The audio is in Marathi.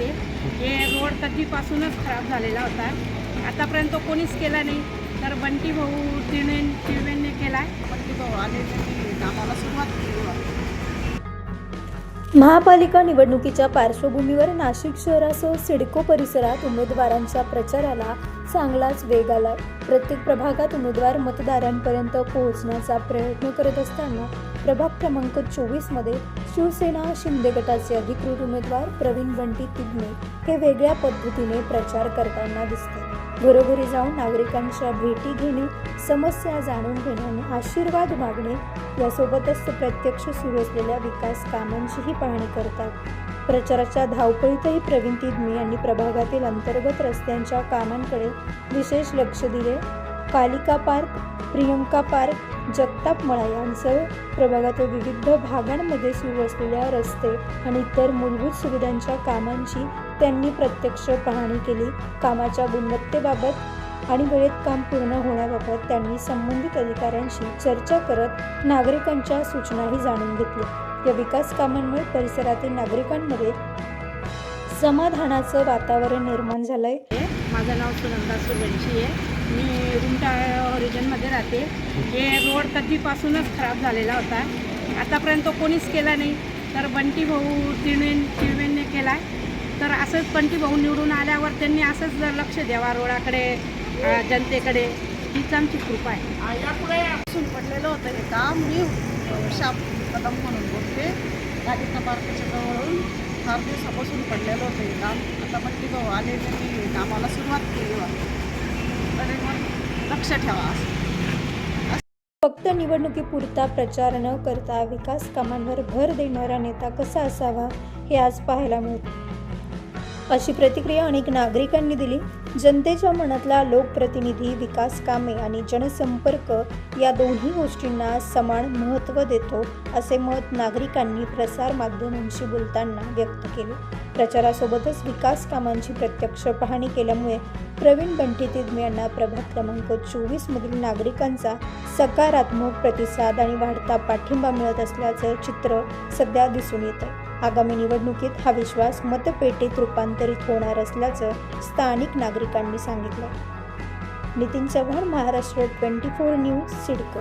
होते. हे रोड कधीपासूनच खराब झालेला होता. आतापर्यंत कोणीच केला नाही. तर बंटी भाऊ तिळवेन तिळवेनने केला आहे बंटी भाऊ आले त्यांनी कामाला सुरुवात केली. महापालिका निवडणुकीच्या पार्श्वभूमीवर नाशिक शहरासह सिडको परिसरात उमेदवारांच्या प्रचाराला चांगलाच वेग आला प्रत्येक प्रभागात उमेदवार मतदारांपर्यंत पोहोचण्याचा प्रयत्न करत असताना प्रभाग क्रमांक चोवीसमध्ये शिवसेना शिंदे गटाचे अधिकृत उमेदवार प्रवीण बंटी तिगणे हे वेगळ्या पद्धतीने प्रचार करताना दिसतात. घरोघरी जाऊन नागरिकांच्या भेटी घेणे समस्या जाणून घेणे आणि आशीर्वाद मागणे यासोबतच ते प्रत्यक्ष सुरू असलेल्या विकास कामांचीही पाहणी करतात. प्रचाराच्या धावपळीतही प्रवीण तिदमी यांनी प्रभागातील अंतर्गत रस्त्यांच्या कामांकडे विशेष लक्ष दिले. कालिका पार्क प्रियंका पार्क जगताप मळा यांसह प्रभागातील विविध भागांमध्ये सुरू असलेल्या रस्ते आणि इतर मूलभूत सुविधांच्या कामांची त्यांनी प्रत्यक्ष पाहणी केली. कामाच्या गुणवत्तेबाबत आणि वेळेत काम पूर्ण होण्याबाबत त्यांनी संबंधित अधिकाऱ्यांशी चर्चा करत नागरिकांच्या सूचनाही जाणून घेतल्या या विकास कामांमुळे परिसरातील नागरिकांमध्ये समाधानाचं वातावरण निर्माण झालंय. माझं नाव सुनंदा सुरवंशी आहे. मी रुमटा ओरिजनमध्ये राहते. हे रोड कधीपासूनच खराब झालेला होता. आतापर्यंत कोणीच केला नाही. तर बंटी भाऊ तिळवेन तर असंच बंटी भाऊ निवडून आल्यावर त्यांनी असंच जर लक्ष द्यावा रोडाकडे जनतेकडे हीच आमची कृपा आहे. यापुढे असून पडलेलं होतं हे काम. मी शाप कदम म्हणून बोलते. गाडीचा पार्कच्या जवळून फार दिवसापासून पडलेलं होतं हे काम. आता बंटी भाऊ आले त्यांनी कामाला सुरुवात केली. तर मग लक्ष ठेवा असं. फक्त निवडणुकीपुरता प्रचार न करता विकास कामांवर भर देणारा नेता कसा असावा हे आज पाहायला मिळते. अशी प्रतिक्रिया अनेक नागरिकांनी दिली. जनतेच्या मनातला लोकप्रतिनिधी विकास कामे आणि जनसंपर्क या दोन्ही गोष्टींना समान महत्त्व देतो असे मत नागरिकांनी प्रसार माध्यमांशी बोलताना व्यक्त केले. प्रचारासोबतच विकास कामांची प्रत्यक्ष पाहणी केल्यामुळे प्रवीण बंटी तिदमे यांना प्रभाग क्रमांक चोवीसमधील नागरिकांचा सकारात्मक प्रतिसाद आणि वाढता पाठिंबा मिळत असल्याचं चित्र सध्या दिसून येत आहे आगामी निवडणुकीत हा विश्वास मतपेटीत रूपांतरित होणार असल्याचं स्थानिक नागरिकांनी सांगितलं. Nitin Chavan Maharashtra twenty four news CIDCO.